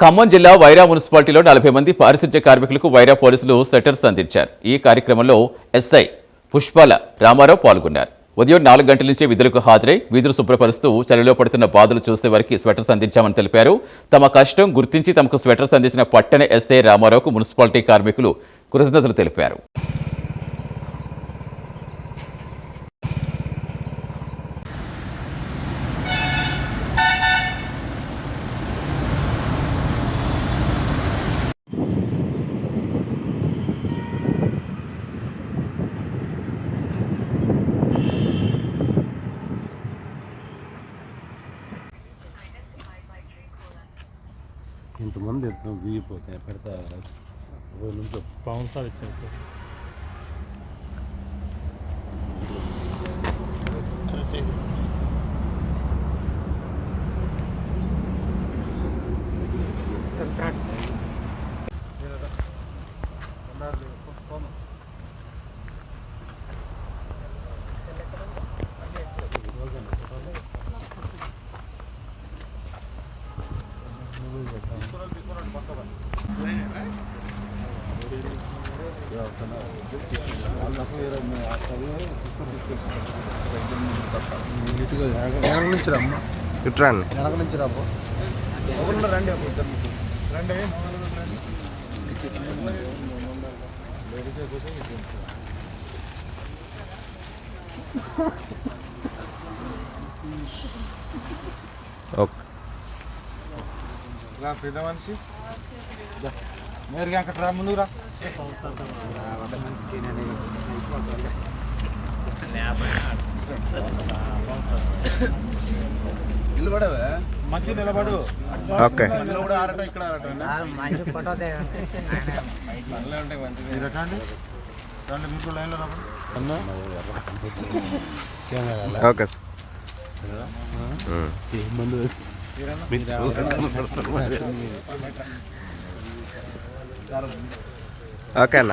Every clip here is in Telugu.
ఖమ్మం జిల్లా వైరా మున్సిపాలిటీలో నలభై మంది పారిశుధ్య కార్మికులకు వైరా పోలీసులు సెటర్స్ అందించారు. ఈ కార్యక్రమంలో ఎస్ఐ పుష్పాల రామారావు పాల్గొన్నారు. ఉదయం నాలుగు గంటల నుంచి విధులకు హాజరై విధులు శుభ్రపరుస్తూ చలిలో పడుతున్న బాధలు చూసే వారికి స్వెటర్స్ అందించామని తెలిపారు. తమ కష్టం గుర్తించి తమకు స్వెటర్స్ అందించిన పట్టణ ఎస్ఐ రామారావుకు మున్సిపాలిటీ కార్మికులు కృతజ్ఞతలు తెలిపారు. ఇంతమంది ఎంత దిగిపోతాయి పెడతా రోజు నుంచి పవన్ సార్ ఇచ్చారు సార్ ఇటుగా వెనక వెనక నుంచి రమ్మ ఇట్రండి వెనక నుంచి రాబో రండి రండి ఓకే. రా పెద్ద మనిషి. నేరుగా అక్కడ రా ముందుకు రా. మంచి నిలబడు ఓకే కూడా ఆడటం ఇక్కడ ఆడటం మీరు ఎట్టండి రండి కూడా లైన్లో రాబడి ఓకే సార్. ఓకే అన్న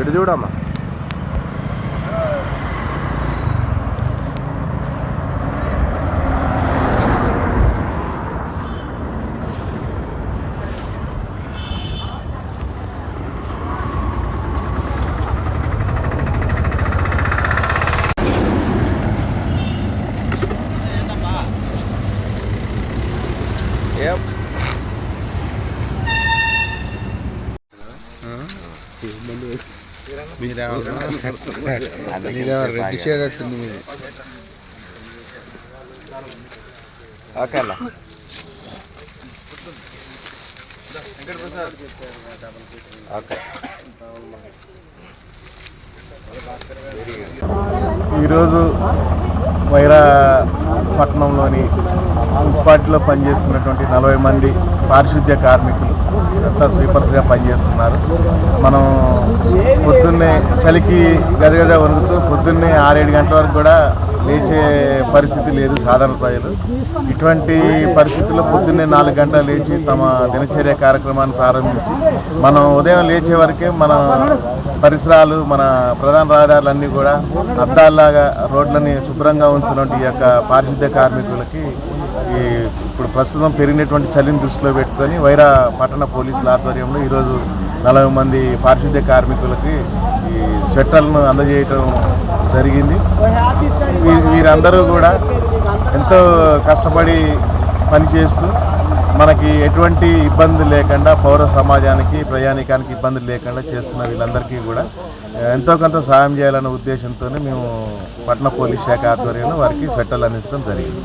ఇటు చూడమ్మా ఏం మీదేమో రెడ్డి షేడ్ వస్తుంది మీది ఓకే ఈరోజు వైరా పట్టణంలోని మున్సిపాలిటీలో పనిచేస్తున్నటువంటి నలభై మంది పారిశుద్ధ్య కార్మికులు అంతా స్వీపర్స్గా పనిచేస్తున్నారు. మనం పొద్దున్నే చలికి గదగద వణుకుతూ పొద్దున్నే ఆరేడు గంటల వరకు కూడా లేచే పరిస్థితి లేదు సాధారణ ప్రజలు. ఇటువంటి పరిస్థితుల్లో పొద్దున్నే నాలుగు గంటలు లేచి తమ దినచర్య కార్యక్రమాన్ని ప్రారంభించి మనం ఉదయం లేచే వరకే మన పరిసరాలు మన ప్రధాన రహదారులన్నీ కూడా అద్దాల్లాగా రోడ్లని శుభ్రంగా ఉంచున్నటువంటి ఈ యొక్క పారిశుద్ధ్య కార్మికులకి ఈ ఇప్పుడు ప్రస్తుతం పెరిగినటువంటి చలిని దృష్టిలో పెట్టుకొని వైరా పట్టణ పోలీసుల ఆధ్వర్యంలో ఈరోజు నలభై మంది పారిశుద్ధ్య కార్మికులకి ఈ స్వెట్టర్లను అందజేయటం జరిగింది. వీరందరూ కూడా ఎంతో కష్టపడి పనిచేస్తూ మనకి ఎటువంటి ఇబ్బంది లేకుండా పౌర సమాజానికి ప్రయాణికానికి ఇబ్బంది లేకుండా చేస్తున్న వీళ్ళందరికీ కూడా ఎంతో కొంత సహాయం చేయాలనే ఉద్దేశంతోనే మేము పట్టణ పోలీస్ శాఖ ఆధ్వర్యంలో వారికి సెట్టలు అందించడం జరిగింది.